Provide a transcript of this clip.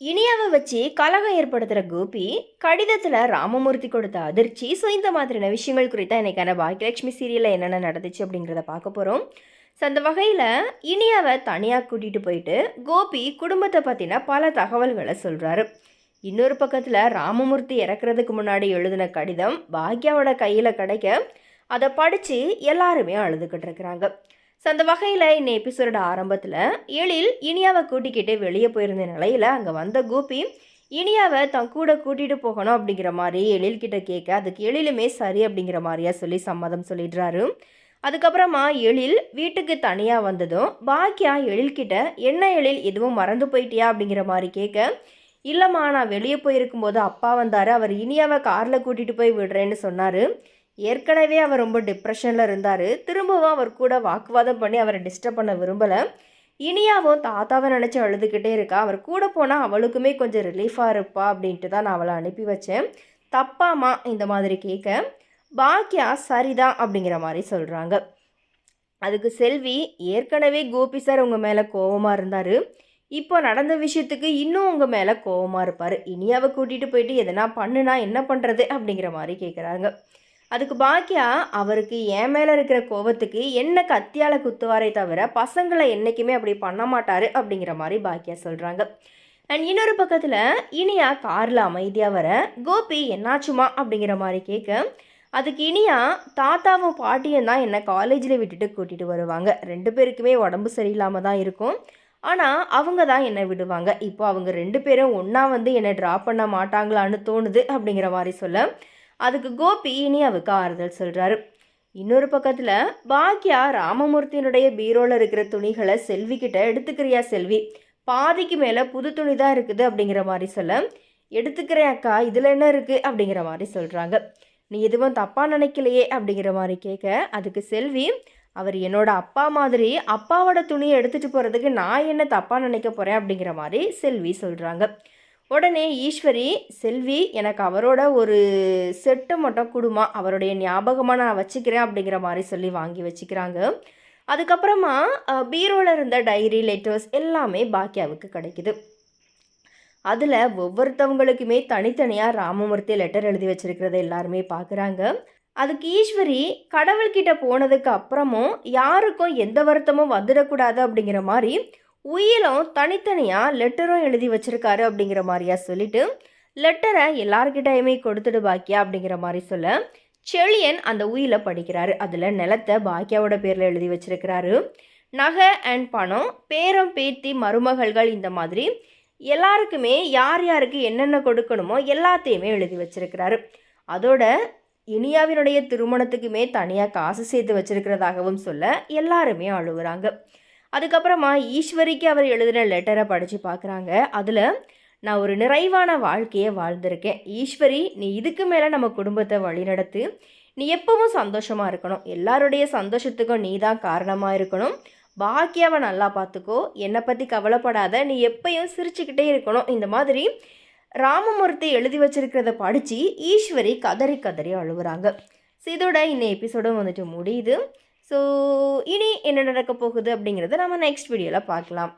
இனியாவை வச்சு கலகம் ஏற்படுத்துகிற கோபி கடிதத்தில் ராமமூர்த்தி கொடுத்த அதிர்ச்சி ஸோ இந்த மாதிரியான விஷயங்கள் குறித்த இன்றைக்கான பாக்கியலட்சுமி சீரியலில் என்னென்ன நடந்துச்சு அப்படிங்கிறத பார்க்க போகிறோம் ஸோ அந்த வகையில் இனியாவை தனியாக கூட்டிகிட்டு போயிட்டு கோபி குடும்பத்தை பற்றின பல தகவல்களை சொல்கிறாரு இன்னொரு பக்கத்தில் ராமமூர்த்தி இறக்குறதுக்கு முன்னாடி எழுதின கடிதம் பாக்யாவோட கையில் கிடைக்க அதை படித்து எல்லாருமே அழுதுகிட்டு இருக்கிறாங்க. ஸோ அந்த வகையில் இந்த எபிசோட ஆரம்பத்தில் எழில் இனியாவை கூட்டிக்கிட்டு வெளியே போயிருந்த நிலையில் அங்கே வந்த கோபி இனியாவை தன் கூட கூட்டிகிட்டு போகணும் அப்படிங்கிற மாதிரி எழில்கிட்ட கேட்க அதுக்கு எழிலுமே சரி அப்படிங்கிற மாதிரியா சொல்லி சம்மதம் சொல்லிடுறாரு. அதுக்கப்புறமா எழில் வீட்டுக்கு தனியாக வந்ததும் பாக்கியா எழில்கிட்ட என்ன எழில் எதுவும் மறந்து போயிட்டியா? அப்படிங்கிற மாதிரி கேட்க இல்லைம்மா நான் வெளியே போயிருக்கும்போது அப்பா வந்தார் அவர் இனியாவை காரில் கூட்டிகிட்டு போய் விடுறேன்னு சொன்னார். ஏற்கனவே அவர் ரொம்ப டிப்ரெஷனில் இருந்தார். திரும்பவும் அவர் கூட வாக்குவாதம் பண்ணி அவரை டிஸ்டர்ப் பண்ண விரும்பலை. இனியாவும் தாத்தாவை நினச்சி அழுதுகிட்டே இருக்கா. அவர் கூட போனால் அவளுக்குமே கொஞ்சம் ரிலீஃபாக இருப்பா அப்படின்ட்டு தான் நான் அவளை அனுப்பி வச்சேன். தப்பாமா இந்த மாதிரி கேட்க பாக்கியா சரிதான் அப்படிங்கிற மாதிரி சொல்கிறாங்க அதுக்கு செல்வி ஏற்கனவே கோபி சார் உங்கள் மேலே கோவமாக இருந்தார். இப்போ நடந்த விஷயத்துக்கு இன்னும் உங்கள் மேலே கோவமாக இருப்பார். இனியாவை கூட்டிகிட்டு போயிட்டு எதனா பண்ணுனா என்ன பண்ணுறது அப்படிங்கிற மாதிரி கேட்குறாங்க அதுக்கு பாக்கியா அவருக்கு என் மேலே இருக்கிற கோபத்துக்கு என்ன கத்தியால் குத்துவாரே தவிர பசங்களை என்றைக்குமே அப்படி பண்ண மாட்டார் அப்படிங்கிற மாதிரி பாக்கியா சொல்கிறாங்க அண்ட் இன்னொரு பக்கத்தில் இனியா காரில் அமைதியாக வர கோபி என்னாச்சுமா அப்படிங்கிற மாதிரி கேட்க அதுக்கு இனியா தாத்தாவும் பாட்டியும் தான் என்னை காலேஜில் விட்டுட்டு கூட்டிகிட்டு வருவாங்க. ரெண்டு பேருக்குமே உடம்பு சரியில்லாமல் தான் இருக்கும். ஆனால் அவங்க தான் என்னை விடுவாங்க. இப்போ அவங்க ரெண்டு பேரும் ஒன்றா வந்து என்னை ட்ரா பண்ண மாட்டாங்களான்னு தோணுது அப்படிங்கிற மாதிரி சொல்ல அதுக்கு கோபி இனியாவுக்கு ஆறுதல் சொல்கிறாரு இன்னொரு பக்கத்தில் பாக்யா ராமமூர்த்தியினுடைய பீரோவில் இருக்கிற துணிகளை செல்வி கிட்ட எடுத்துக்கிறியா செல்வி? பாதிக்கு மேலே புது துணி தான் இருக்குது அப்படிங்கிற மாதிரி சொல்ல எடுத்துக்கிறேன் அக்கா இதில் என்ன இருக்குது அப்படிங்கிற மாதிரி சொல்கிறாங்க நீ எதுவும் தப்பாக நினைக்கலையே? அப்படிங்கிற மாதிரி கேட்க அதுக்கு செல்வி அவர் என்னோட அப்பா மாதிரி அப்பாவோட துணியை எடுத்துகிட்டு போகிறதுக்கு நான் என்ன தப்பாக நினைக்க போகிறேன் அப்படிங்கிற மாதிரி செல்வி சொல்கிறாங்க உடனே ஈஸ்வரி செல்வி எனக்கு அவரோட ஒரு செட்டு மட்டும் கொடுமா அவருடைய ஞாபகமாக நான் வச்சுக்கிறேன் அப்படிங்கிற மாதிரி சொல்லி வாங்கி வச்சுக்கிறாங்க. அதுக்கப்புறமா பீரோவில் இருந்த டைரி லெட்டர்ஸ் எல்லாமே பாக்கியாவுக்கு கிடைக்குது. அதில் ஒவ்வொருத்தவங்களுக்குமே தனித்தனியாக ராமமூர்த்தி லெட்டர் எழுதி வச்சுருக்கிறத எல்லாருமே பார்க்குறாங்க அதுக்கு ஈஸ்வரி கடவுள்கிட்ட போனதுக்கு அப்புறமும் யாருக்கும் எந்த வருத்தமும் வந்துடக்கூடாது அப்படிங்கிற மாதிரி உயிலும் தனித்தனியாக லெட்டரும் எழுதி வச்சிருக்காரு அப்படிங்கிற மாதிரியா சொல்லிட்டு லெட்டரை எல்லார்கிட்டையுமே கொடுத்துடு பாக்கியா அப்படிங்கிற மாதிரி சொல்ல செழியன் அந்த உயிலை படிக்கிறாரு. அதில் நிலத்தை பாக்கியாவோட பேரில் எழுதி வச்சிருக்கிறாரு. நகை அண்ட் பணம் பேரம் பேத்தி மருமகள்கள் இந்த மாதிரி எல்லாருக்குமே யார் யாருக்கு என்னென்ன கொடுக்கணுமோ எல்லாத்தையுமே எழுதி வச்சிருக்கிறாரு. அதோட இனியாவினுடைய திருமணத்துக்குமே தனியாக காசு சேர்த்து வச்சிருக்கிறதாகவும் சொல்ல எல்லாருமே அழுகுறாங்க. அதுக்கப்புறமா ஈஸ்வரிக்கு அவர் எழுதின லெட்டரை படித்து பார்க்குறாங்க அதில் நான் ஒரு நிறைவான வாழ்க்கையை வாழ்ந்திருக்கேன். ஈஸ்வரி நீ இதுக்கு மேலே நம்ம குடும்பத்தை வழிநடத்து. நீ எப்பவும் சந்தோஷமாக இருக்கணும். எல்லாருடைய சந்தோஷத்துக்கும் நீ தான் காரணமாக இருக்கணும் பாக்கியாவை நல்லா பார்த்துக்கோ என்னை பற்றி கவலைப்படாத. நீ எப்பயும் சிரிச்சுக்கிட்டே இருக்கணும். இந்த மாதிரி ராமமூர்த்தி எழுதி வச்சிருக்கிறத படித்து ஈஸ்வரி கதறி கதறி அழுகுறாங்க ஸோ இதோட இந்த எபிசோடும் வந்துட்டு முடியுது. ஸோ இனி என்ன நடக்க போகுது அப்படிங்கிறத நம்ம நெக்ஸ்ட் வீடியோவில் பார்க்கலாம்.